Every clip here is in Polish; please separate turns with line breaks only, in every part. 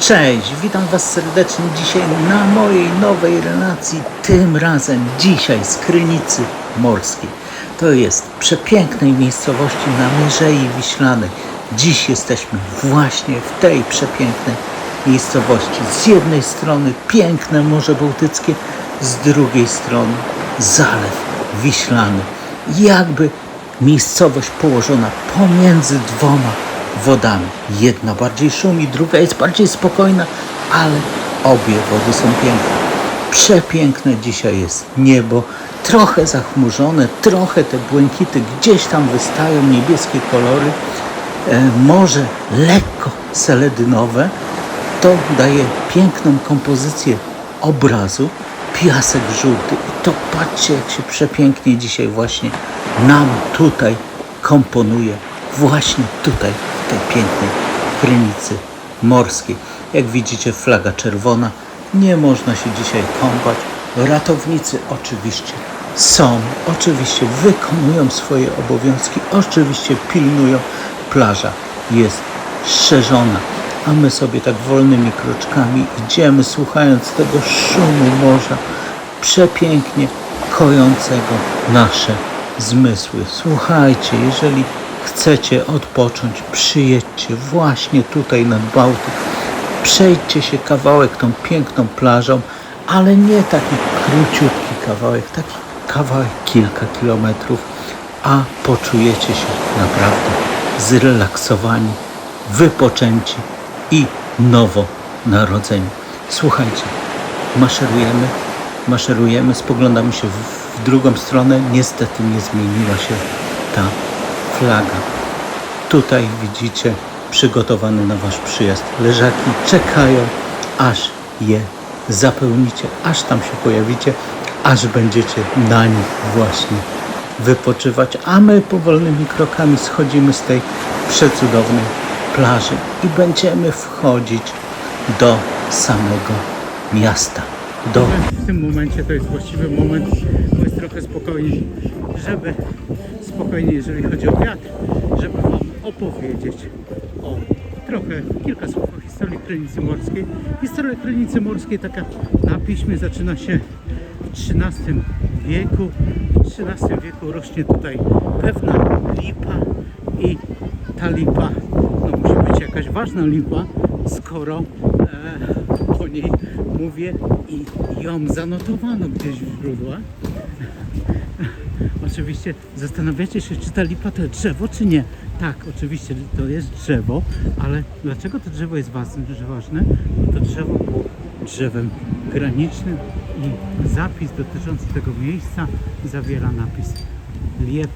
Cześć, witam Was serdecznie dzisiaj na mojej nowej relacji, tym razem dzisiaj z Krynicy Morskiej. To jest przepięknej miejscowości na Mierzei Wiślanej. Dziś jesteśmy właśnie w tej przepięknej miejscowości. Z jednej strony piękne Morze Bałtyckie, z drugiej strony Zalew Wiślany. Jakby miejscowość położona pomiędzy dwoma wodami. Jedna bardziej szumi, druga jest bardziej spokojna, ale obie wody są piękne. Przepiękne dzisiaj jest niebo, trochę zachmurzone, trochę te błękity gdzieś tam wystają, niebieskie kolory. E, morze lekko seledynowe, to daje piękną kompozycję obrazu. Piasek żółty i to patrzcie jak się przepięknie dzisiaj właśnie nam tutaj komponuje. Właśnie tutaj, tej pięknej krynicy morskiej. Jak widzicie flaga czerwona. Nie można się dzisiaj kąpać. Ratownicy oczywiście są, oczywiście wykonują swoje obowiązki, oczywiście pilnują. Plaża jest szerzona, a my sobie tak wolnymi kroczkami idziemy, słuchając tego szumu morza, przepięknie kojącego nasze zmysły. Słuchajcie, jeżeli chcecie odpocząć, przyjedźcie właśnie tutaj nad Bałtyk. Przejdźcie się kawałek tą piękną plażą, ale nie taki króciutki kawałek, taki kawałek kilka kilometrów, a poczujecie się naprawdę zrelaksowani, wypoczęci i nowo narodzeni. Słuchajcie, maszerujemy, maszerujemy, spoglądamy się w, w drugą stronę. Niestety nie zmieniła się ta flaga. Tutaj widzicie przygotowany na Wasz przyjazd leżaki. Czekają, aż je zapełnicie, aż tam się pojawicie, aż będziecie na nich właśnie wypoczywać. A my powolnymi krokami schodzimy z tej przecudownej plaży i będziemy wchodzić do samego miasta. Do
W tym momencie to jest właściwy moment, bo jest trochę spokojniej, żeby spokojniej, jeżeli chodzi o wiatr, żeby Wam opowiedzieć o trochę, kilka słów o historii Krynicy Morskiej. Historia Krynicy Morskiej taka na piśmie zaczyna się w XIII wieku. W XIII wieku rośnie tutaj pewna lipa i ta lipa, no musi być jakaś ważna lipa, skoro e, o niej mówię i ją zanotowano gdzieś w źródłach. Oczywiście zastanawiacie się, czy ta lipa to drzewo, czy nie. Tak, oczywiście to jest drzewo, ale dlaczego to drzewo jest ważne? Bo to drzewo było drzewem granicznym i zapis dotyczący tego miejsca zawiera napis Liep,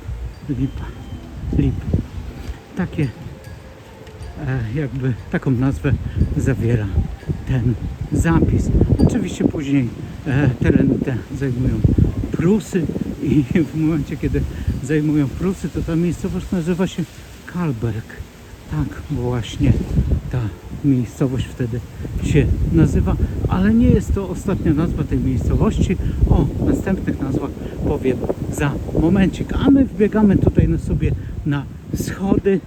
lipa, lip. Takie e, jakby taką nazwę zawiera ten zapis. Oczywiście później e, tereny te zajmują Prusy i w momencie, kiedy zajmują Prusy, to ta miejscowość nazywa się Kalberg. Tak właśnie ta miejscowość wtedy się nazywa, ale nie jest to ostatnia nazwa tej miejscowości. O następnych nazwach powiem za momencik. A my wbiegamy tutaj na sobie na schody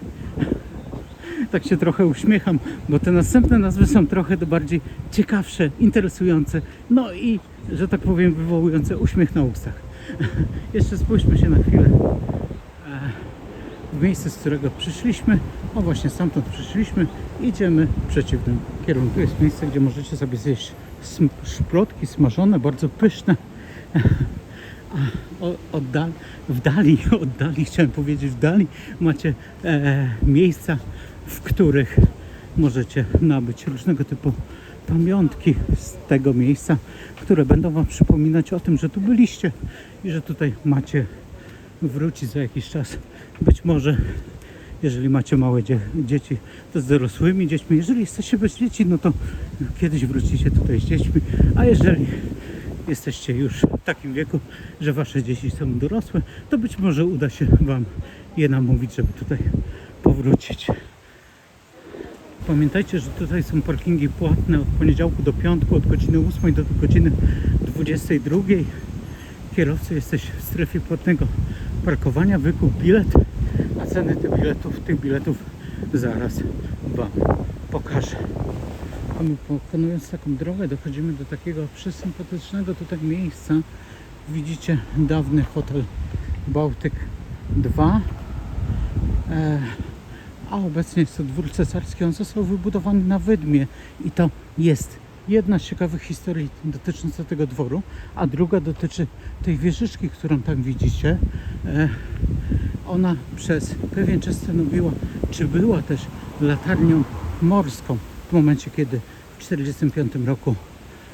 tak się trochę uśmiecham, bo te następne nazwy są trochę bardziej ciekawsze, interesujące, no i, że tak powiem, wywołujące uśmiech na ustach. Jeszcze spójrzmy się na chwilę e, w miejsce, z którego przyszliśmy. O właśnie stamtąd przyszliśmy. Idziemy w przeciwnym kierunku. Jest miejsce, gdzie możecie sobie zjeść sm- szprotki smażone, bardzo pyszne. A o- oddal, w dali, oddali, chciałem powiedzieć, w dali macie e, miejsca, w których możecie nabyć różnego typu pamiątki z tego miejsca, które będą Wam przypominać o tym, że tu byliście i że tutaj macie wrócić za jakiś czas. Być może, jeżeli macie małe dzie- dzieci, to z dorosłymi dziećmi. Jeżeli jesteście bez dzieci, no to kiedyś wrócicie tutaj z dziećmi, a jeżeli jesteście już w takim wieku, że wasze dzieci są dorosłe, to być może uda się wam je namówić, żeby tutaj powrócić. Pamiętajcie, że tutaj są parkingi płatne od poniedziałku do piątku, od godziny 8 do godziny 22. Kierowcy jesteś w strefie płatnego parkowania, wykup bilet, a ceny tych biletów, tych biletów zaraz Wam pokażę. A my pokonując taką drogę dochodzimy do takiego przesympatycznego tutaj miejsca. Widzicie dawny hotel Bałtyk 2. E, a obecnie jest to dwór cesarski. On został wybudowany na Wydmie i to jest jedna z ciekawych historii dotycząca tego dworu, a druga dotyczy tej wieżyczki, którą tam widzicie. E, ona przez pewien czas stanowiła, czy była też latarnią morską w momencie, kiedy w 1945 roku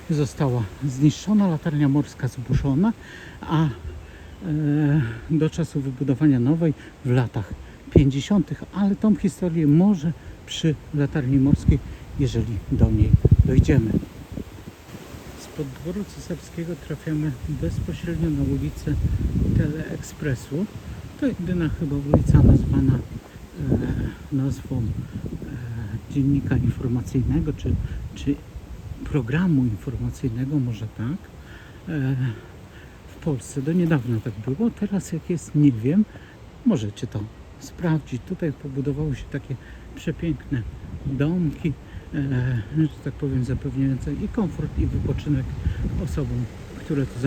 została zniszczona, latarnia morska zburzona, a e, do czasu wybudowania nowej w latach 50., ale tą historię może przy latarni morskiej, jeżeli do niej dojdziemy. Spod dworu cesarskiego trafiamy bezpośrednio na ulicę Teleekspresu. To jedyna chyba ulica nazwana e, nazwą e, dziennika informacyjnego, czy, czy programu informacyjnego, może tak. E, w Polsce do niedawna tak było, teraz jak jest nie wiem, możecie to sprawdzić. Tutaj pobudowały się takie przepiękne domki, e, że tak powiem, zapewniające i komfort, i wypoczynek osobom, które tu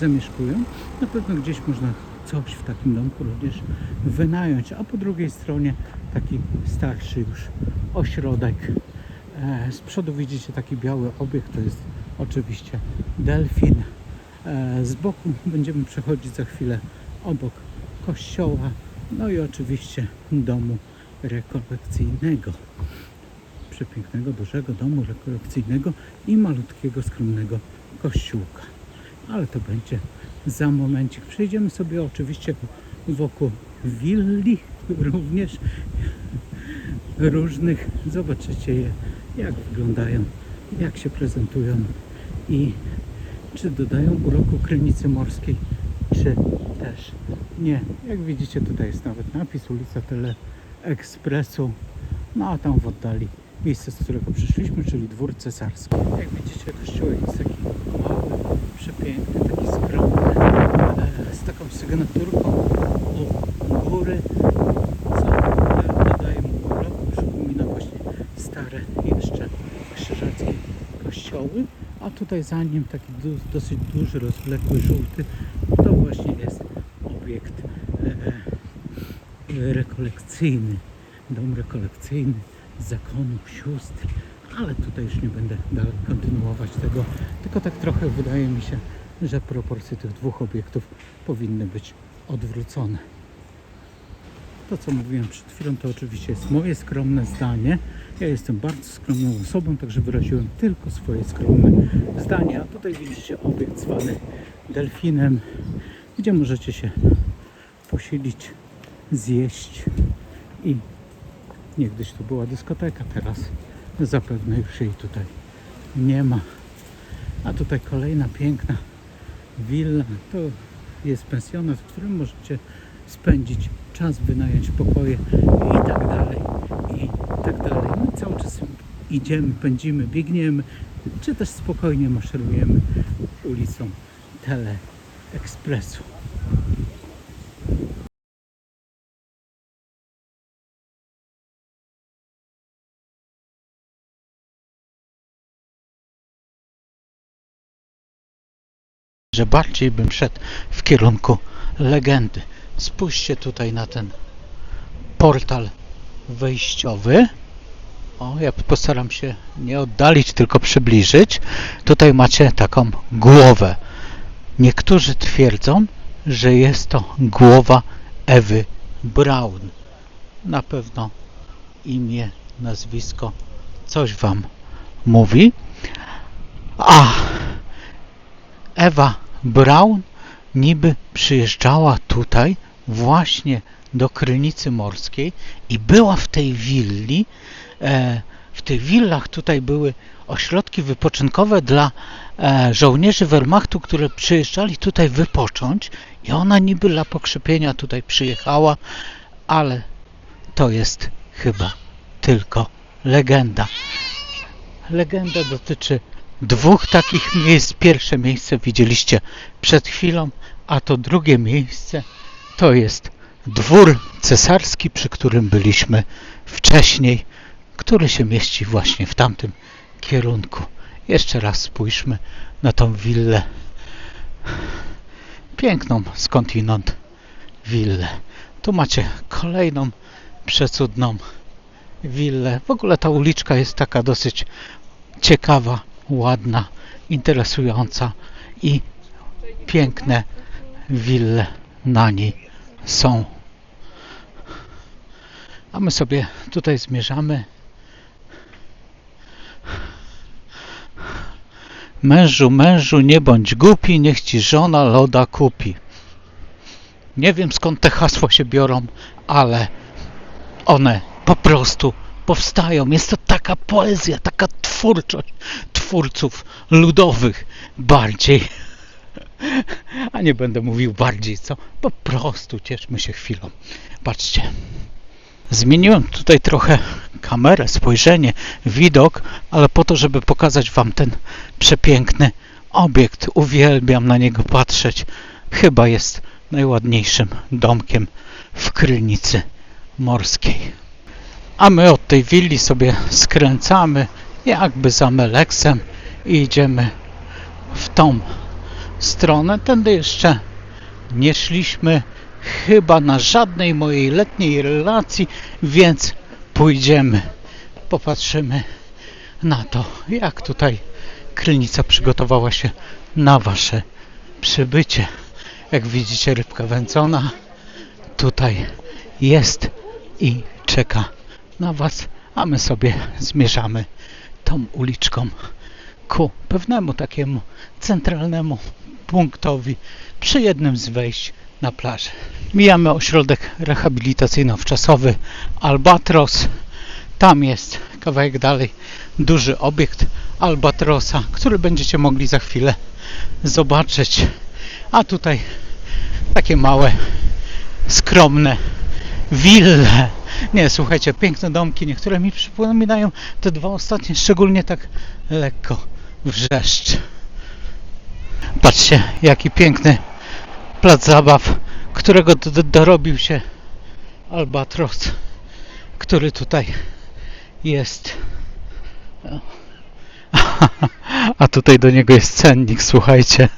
zamieszkują. Na pewno gdzieś można coś w takim domku również wynająć, a po drugiej stronie taki starszy już ośrodek. E, z przodu widzicie taki biały obiekt, to jest oczywiście delfin. E, z boku będziemy przechodzić za chwilę obok kościoła, no i oczywiście domu rekolekcyjnego. Przepięknego, dużego domu rekolekcyjnego i malutkiego, skromnego kościółka. Ale to będzie za momencik. Przejdziemy sobie oczywiście wokół willi również różnych. Zobaczycie je, jak wyglądają, jak się prezentują i czy dodają uroku krynicy morskiej, czy też nie. Jak widzicie tutaj jest nawet napis ulica Teleekspresu, no a tam w oddali miejsce, z którego przyszliśmy, czyli dwór cesarski. Jak widzicie kościółek jest taki mały, przepiękny, taki skromny, e, z taką sygnaturką u góry, co e, dodaje mu uroku, przypomina właśnie stare jeszcze krzyżackie kościoły, a tutaj za nim taki dosyć duży, rozwlekły, żółty, to właśnie jest obiekt e, e, rekolekcyjny, dom rekolekcyjny zakonu sióstr, ale tutaj już nie będę dalej kontynuować tego, tylko tak trochę wydaje mi się, że proporcje tych dwóch obiektów powinny być odwrócone. To, co mówiłem przed chwilą, to oczywiście jest moje skromne zdanie. Ja jestem bardzo skromną osobą, także wyraziłem tylko swoje skromne zdanie. A tutaj widzicie obiekt zwany delfinem, gdzie możecie się posilić, zjeść i niegdyś tu była dyskoteka, teraz zapewne już jej tutaj nie ma. A tutaj kolejna piękna willa, to jest pensjonat, w którym możecie spędzić czas, wynająć pokoje i tak dalej, i tak dalej. No cały czas idziemy, pędzimy, biegniemy, czy też spokojnie maszerujemy ulicą Teleekspresu. że bardziej bym szedł w kierunku legendy. Spójrzcie tutaj na ten portal wejściowy. O, ja postaram się nie oddalić, tylko przybliżyć. Tutaj macie taką głowę. Niektórzy twierdzą, że jest to głowa Ewy Braun. Na pewno imię, nazwisko coś Wam mówi. A Ewa Braun niby przyjeżdżała tutaj właśnie do Krynicy Morskiej i była w tej willi. E, w tych willach tutaj były ośrodki wypoczynkowe dla e, żołnierzy Wehrmachtu, które przyjeżdżali tutaj wypocząć i ona niby dla pokrzepienia tutaj przyjechała, ale to jest chyba tylko legenda. Legenda dotyczy dwóch takich miejsc. Pierwsze miejsce widzieliście przed chwilą, a to drugie miejsce to jest dwór cesarski, przy którym byliśmy wcześniej, który się mieści właśnie w tamtym kierunku. Jeszcze raz spójrzmy na tą willę. Piękną skądinąd willę. Tu macie kolejną przecudną willę. W ogóle ta uliczka jest taka dosyć ciekawa, ładna, interesująca i piękne wille na niej są. A my sobie tutaj zmierzamy. Mężu, mężu, nie bądź głupi, niech ci żona loda kupi. Nie wiem skąd te hasła się biorą, ale one po prostu powstają. Jest to taka poezja, taka twórczość twórców ludowych bardziej. A nie będę mówił bardziej, co? Po prostu cieszmy się chwilą. Patrzcie. Zmieniłem tutaj trochę kamerę, spojrzenie, widok, ale po to, żeby pokazać Wam ten przepiękny obiekt. Uwielbiam na niego patrzeć. Chyba jest najładniejszym domkiem w Krynicy Morskiej. A my od tej willi sobie skręcamy jakby za Meleksem i idziemy w tą stronę. Tędy jeszcze nie szliśmy chyba na żadnej mojej letniej relacji, więc pójdziemy, popatrzymy na to, jak tutaj Krynica przygotowała się na Wasze przybycie. Jak widzicie, rybka wędzona tutaj jest i czeka na Was, a my sobie zmierzamy tą uliczką ku pewnemu takiemu centralnemu punktowi przy jednym z wejść na plażę. Mijamy ośrodek rehabilitacyjno-wczasowy Albatros. Tam jest kawałek dalej duży obiekt Albatrosa, który będziecie mogli za chwilę zobaczyć. A tutaj takie małe, skromne wille. Nie, słuchajcie, piękne domki, niektóre mi przypominają te dwa ostatnie, szczególnie tak lekko wrzeszcz. Patrzcie, jaki piękny plac zabaw, którego dorobił się Albatros, który tutaj jest. A tutaj do niego jest cennik, słuchajcie.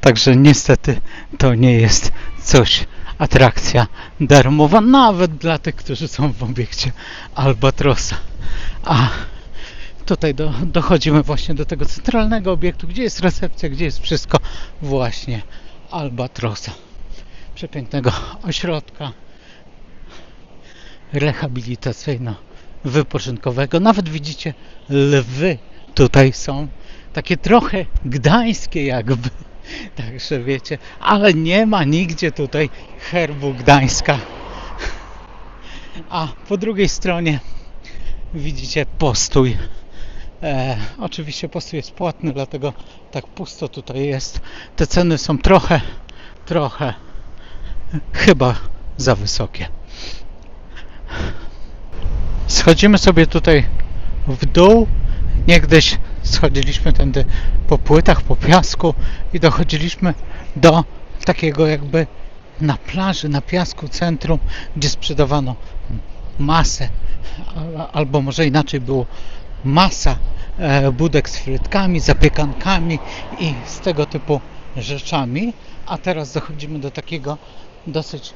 Także niestety to nie jest coś, atrakcja darmowa, nawet dla tych, którzy są w obiekcie Albatrosa. A tutaj do, dochodzimy właśnie do tego centralnego obiektu, gdzie jest recepcja, gdzie jest wszystko właśnie Albatrosa. Przepięknego ośrodka rehabilitacyjno-wypoczynkowego. Nawet widzicie, lwy tutaj są takie trochę gdańskie jakby. Także wiecie, ale nie ma nigdzie tutaj herbu Gdańska. A po drugiej stronie widzicie postój. E, oczywiście postój jest płatny, dlatego tak pusto tutaj jest. Te ceny są trochę, trochę chyba za wysokie. Schodzimy sobie tutaj w dół. Niegdyś schodziliśmy tędy po płytach, po piasku i dochodziliśmy do takiego jakby na plaży, na piasku centrum, gdzie sprzedawano masę, albo może inaczej było masa e, budek z frytkami, zapiekankami i z tego typu rzeczami. A teraz dochodzimy do takiego dosyć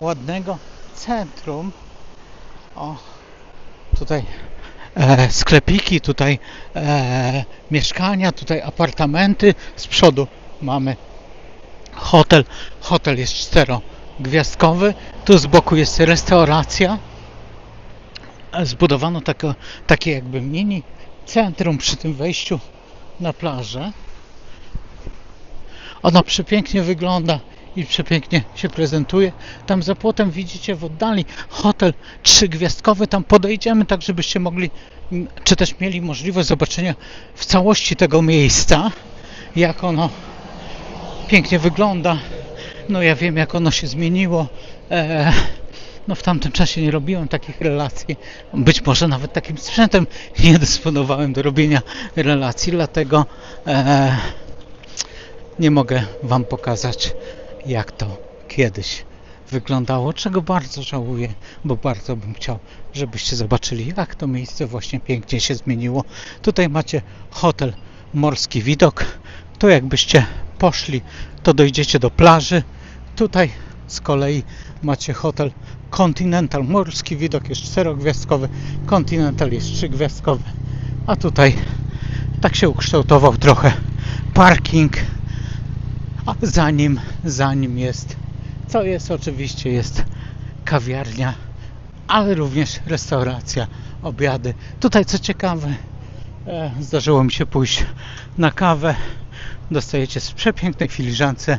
ładnego centrum. O, tutaj e, sklepiki, tutaj e, mieszkania, tutaj apartamenty. Z przodu mamy hotel. Hotel jest czterogwiazdkowy. Tu z boku jest restauracja. E, Zbudowano takie, takie jakby mini centrum przy tym wejściu na plażę. Ona przepięknie wygląda i przepięknie się prezentuje. Tam za płotem widzicie w oddali hotel trzygwiazdkowy. Tam podejdziemy tak, żebyście mogli, czy też mieli możliwość zobaczenia w całości tego miejsca, jak ono pięknie wygląda. No ja wiem, jak ono się zmieniło. E, no w tamtym czasie nie robiłem takich relacji. Być może nawet takim sprzętem nie dysponowałem do robienia relacji, dlatego e, nie mogę Wam pokazać, jak to kiedyś wyglądało, czego bardzo żałuję, bo bardzo bym chciał, żebyście zobaczyli, jak to miejsce właśnie pięknie się zmieniło. Tutaj macie hotel Morski Widok. Tu jakbyście poszli, to dojdziecie do plaży. Tutaj z kolei macie hotel Continental. Morski Widok jest czterogwiazdkowy, Continental jest trzygwiazdkowy. A tutaj tak się ukształtował trochę parking, a za nim, za nim jest, co jest oczywiście, jest kawiarnia, ale również restauracja, obiady. Tutaj co ciekawe, e, zdarzyło mi się pójść na kawę. Dostajecie z przepięknej filiżance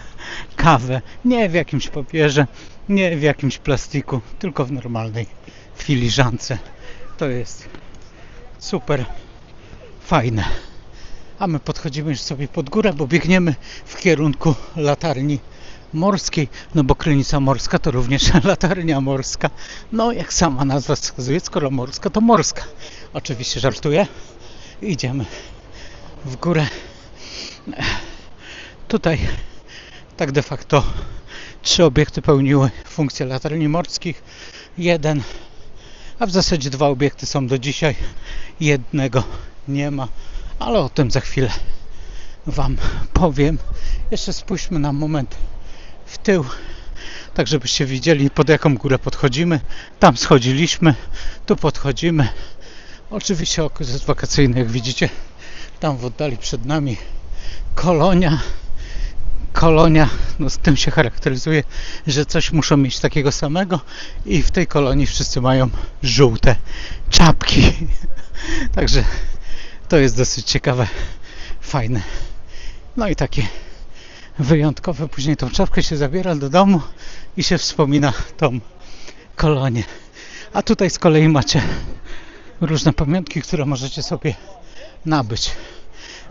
kawę, nie w jakimś papierze, nie w jakimś plastiku, tylko w normalnej filiżance. To jest super fajne. A my podchodzimy już sobie pod górę, bo biegniemy w kierunku latarni morskiej, no bo Krynica Morska to również latarnia morska. No jak sama nazwa wskazuje, skoro morska, to morska. Oczywiście żartuję. Idziemy w górę. Tutaj tak de facto trzy obiekty pełniły funkcję latarni morskich. Jeden, a w zasadzie dwa obiekty są do dzisiaj. Jednego nie ma, ale o tym za chwilę Wam powiem. Jeszcze spójrzmy na moment w tył, tak żebyście widzieli pod jaką górę podchodzimy. Tam schodziliśmy, tu podchodzimy. Oczywiście okres wakacyjny, jak widzicie, tam w oddali przed nami kolonia. Kolonia, no z tym się charakteryzuje, że coś muszą mieć takiego samego i w tej kolonii wszyscy mają żółte czapki. Także to jest dosyć ciekawe, fajne. No i takie wyjątkowe. Później tą czapkę się zabiera do domu i się wspomina tą kolonię. A tutaj z kolei macie różne pamiątki, które możecie sobie nabyć.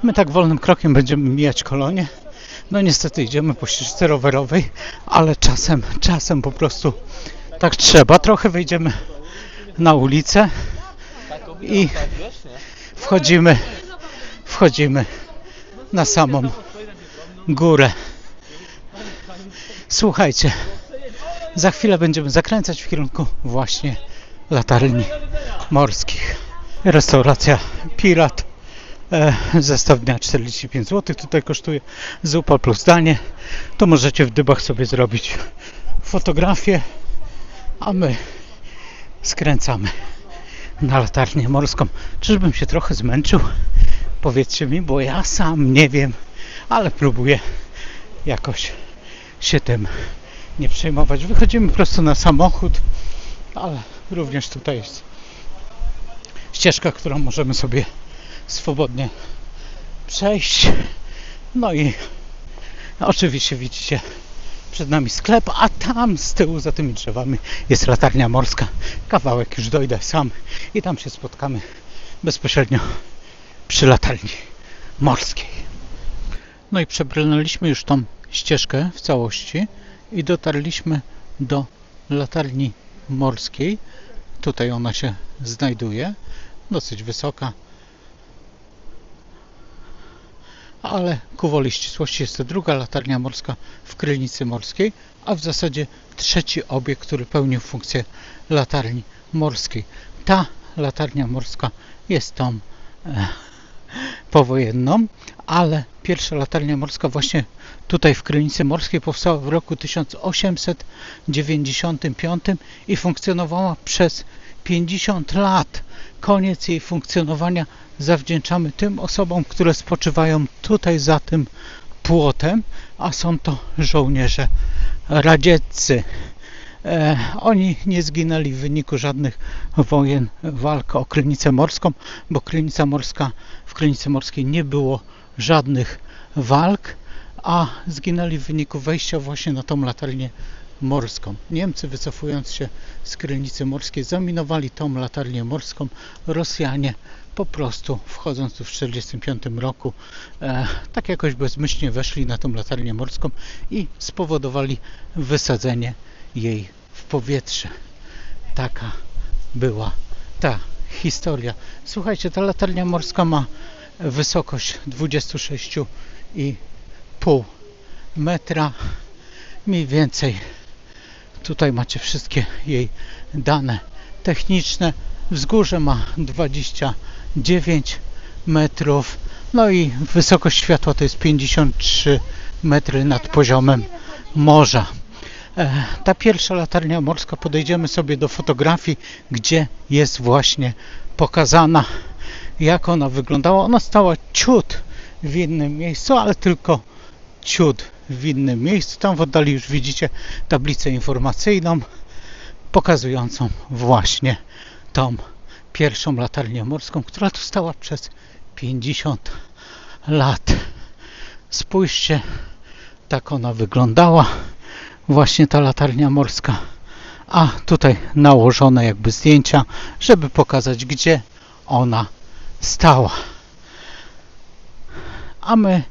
My tak wolnym krokiem będziemy mijać kolonię. No niestety idziemy po ścieżce rowerowej, ale czasem, czasem po prostu tak trzeba. Trochę wyjdziemy na ulicę i wchodzimy, wchodzimy na samą górę. Słuchajcie, za chwilę będziemy zakręcać w kierunku właśnie latarni morskich. Restauracja Pirat. Zestaw dnia 45 zł. Tutaj kosztuje zupa plus danie. To możecie w dybach sobie zrobić fotografię, a my skręcamy na latarnię morską. Czyżbym się trochę zmęczył? Powiedzcie mi, bo ja sam nie wiem, ale próbuję jakoś się tym nie przejmować. Wychodzimy prosto na samochód, ale również tutaj jest ścieżka, którą możemy sobie swobodnie przejść. No i oczywiście widzicie przed nami sklep, a tam z tyłu za tymi drzewami jest latarnia morska. Kawałek już dojdę sam i tam się spotkamy bezpośrednio przy latarni morskiej. No i przebrnęliśmy już tą ścieżkę w całości i dotarliśmy do latarni morskiej. Tutaj ona się znajduje, dosyć wysoka, ale ku woli ścisłości jest to druga latarnia morska w Krynicy Morskiej, a w zasadzie trzeci obiekt, który pełnił funkcję latarni morskiej. Ta latarnia morska jest tą e, powojenną, ale pierwsza latarnia morska właśnie tutaj w Krynicy Morskiej powstała w roku 1895 i funkcjonowała przez 50 lat. Koniec jej funkcjonowania zawdzięczamy tym osobom, które spoczywają tutaj za tym płotem, a są to żołnierze radzieccy. E, oni nie zginęli w wyniku żadnych wojen, walk o Krynicę Morską, bo Krynica Morska, w Krynicy Morskiej nie było żadnych walk, a zginęli w wyniku wejścia właśnie na tą latarnię morską. Niemcy wycofując się z Krynicy Morskiej zaminowali tą latarnię morską. Rosjanie po prostu wchodząc tu w 1945 roku e, tak jakoś bezmyślnie weszli na tą latarnię morską i spowodowali wysadzenie jej w powietrze. Taka była ta historia. Słuchajcie, ta latarnia morska ma wysokość 26,5 metra, mniej więcej Tutaj macie wszystkie jej dane techniczne. Wzgórze ma 29 metrów. No i wysokość światła to jest 53 metry nad poziomem morza. E, Ta pierwsza latarnia morska, podejdziemy sobie do fotografii, gdzie jest właśnie pokazana, jak ona wyglądała. Ona stała ciut w innym miejscu, ale tylko ciut w innym miejscu. Tam w oddali już widzicie tablicę informacyjną pokazującą właśnie tą pierwszą latarnię morską, która tu stała przez 50 lat. Spójrzcie, tak ona wyglądała. Właśnie ta latarnia morska. A tutaj nałożone jakby zdjęcia, żeby pokazać, gdzie ona stała. A my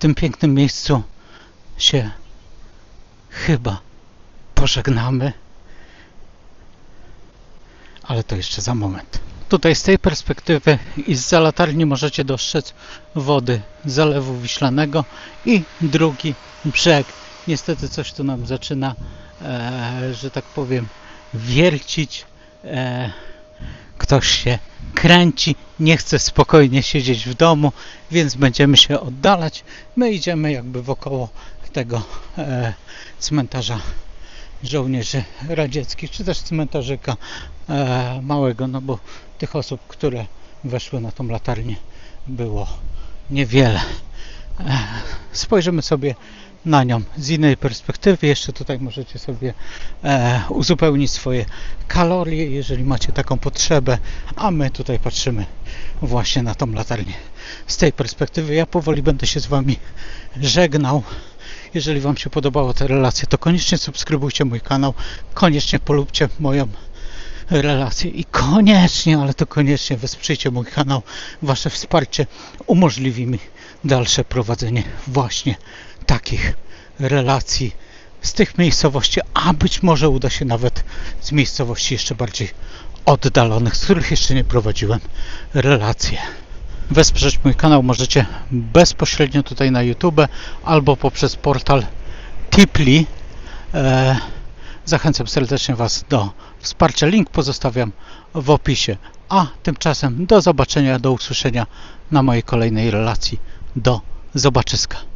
tym pięknym miejscu się chyba pożegnamy. Ale to jeszcze za moment. Tutaj z tej perspektywy i z latarni możecie dostrzec wody Zalewu Wiślanego i drugi brzeg. Niestety coś tu nam zaczyna, e, że tak powiem, wiercić. E, ktoś się kręci, nie chce spokojnie siedzieć w domu, więc będziemy się oddalać. My idziemy jakby wokoło tego e, cmentarza żołnierzy radzieckich, czy też cmentarzyka e, małego, no bo tych osób, które weszły na tą latarnię było niewiele. E, spojrzymy sobie na nią z innej perspektywy. Jeszcze tutaj możecie sobie e, uzupełnić swoje kalorie, jeżeli macie taką potrzebę, a my tutaj patrzymy właśnie na tą latarnię. Z tej perspektywy ja powoli będę się z Wami żegnał. Jeżeli Wam się podobała ta relacja, to koniecznie subskrybujcie mój kanał, koniecznie polubcie moją relację i koniecznie, ale to koniecznie wesprzyjcie mój kanał. Wasze wsparcie umożliwi mi dalsze prowadzenie właśnie takich relacji z tych miejscowości, a być może uda się nawet z miejscowości jeszcze bardziej oddalonych, z których jeszcze nie prowadziłem relacje. Wesprzeć mój kanał możecie bezpośrednio tutaj na YouTube albo poprzez portal Tipli. E, zachęcam serdecznie Was do wsparcia. Link pozostawiam w opisie. A tymczasem do zobaczenia, do usłyszenia na mojej kolejnej relacji. Do zobaczyska.